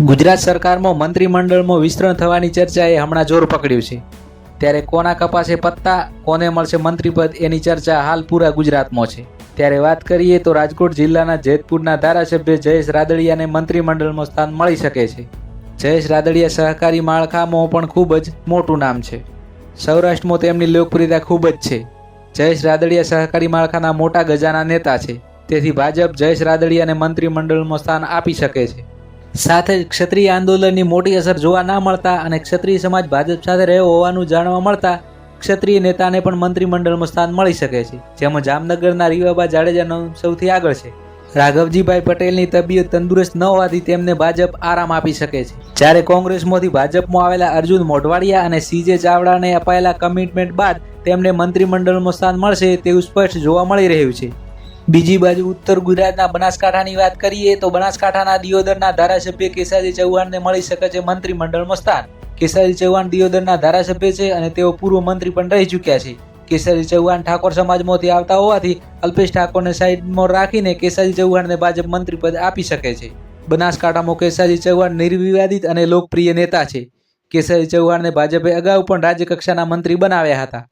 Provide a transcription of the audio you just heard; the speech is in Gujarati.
ગુજરાત સરકારમાં મંત્રીમંડળમાં વિસ્તરણ થવાની ચર્ચાએ હમણાં જોર પકડ્યું છે. ત્યારે કોના કપાસે પત્તા, કોને મળશે મંત્રીપદ એની ચર્ચા હાલ પૂરા ગુજરાતમાં છે. ત્યારે વાત કરીએ તો રાજકોટ જિલ્લાના જેતપુરના ધારાસભ્ય જયેશ રાદડિયાને મંત્રીમંડળમાં સ્થાન મળી શકે છે. જયેશ રાદડિયા સહકારી માળખામાં પણ ખૂબ જ મોટું નામ છે. સૌરાષ્ટ્રમાં તેમની લોકપ્રિયતા ખૂબ જ છે. જયેશ રાદડિયા સહકારી માળખાના મોટા ગજાના નેતા છે. તેથી ભાજપ જયેશ રાદડિયાને મંત્રીમંડળમાં સ્થાન આપી શકે છે. સાથે ક્ષત્રિય આંદોલનની મોટી અસર જોવા ના મળતા અને ક્ષત્રિય સમાજ ભાજપ સાથે રહ્યો હોવાનું જાણવા મળતા ક્ષત્રિય નેતાને પણ મંત્રીમંડળમાં સ્થાન મળી શકે છે, જેમાં જામનગરના રીવાબા જાડેજાનો સૌથી આગળ છે. રાઘવજીભાઈ પટેલની તબિયત તંદુરસ્ત ન હોવાથી તેમને ભાજપ આરામ આપી શકે છે. જ્યારે કોંગ્રેસમાંથી ભાજપમાં આવેલા અર્જુન મોઢવાડિયા અને સીજે ચાવડાને અપાયેલા કમિટમેન્ટ બાદ તેમને મંત્રીમંડળમાં સ્થાન મળશે તેવું સ્પષ્ટ જોવા મળી રહ્યું છે. બીજી બાજુ ઉત્તર ગુજરાતના બનાસકાંઠાની વાત કરીએ તો બનાસકાંઠાના દિયોદરના ધારાસભ્ય કેસાજી ચૌહાણને મળી શકે છે મંત્રીમંડળમાં સ્થાન. કેસાજી ચૌહાણ દિયોદરના ધારાસભ્ય છે અને તેઓ પૂર્વ મંત્રી પણ રહી ચૂક્યા છે. કેસાજી ચૌહાણ ઠાકોર સમાજમાંથી આવતા હોવાથી અલ્પેશ ઠાકોરને સાઈડમાં રાખીને કેસાજી ચૌહાણને ભાજપ મંત્રીપદ આપી શકે છે. બનાસકાંઠામાં કેસાજી ચૌહાણ નિર્વિવાદિત અને લોકપ્રિય નેતા છે. કેસાજી ચૌહાણને ભાજપે અગાઉ પણ રાજ્યકક્ષાના મંત્રી બનાવ્યા હતા.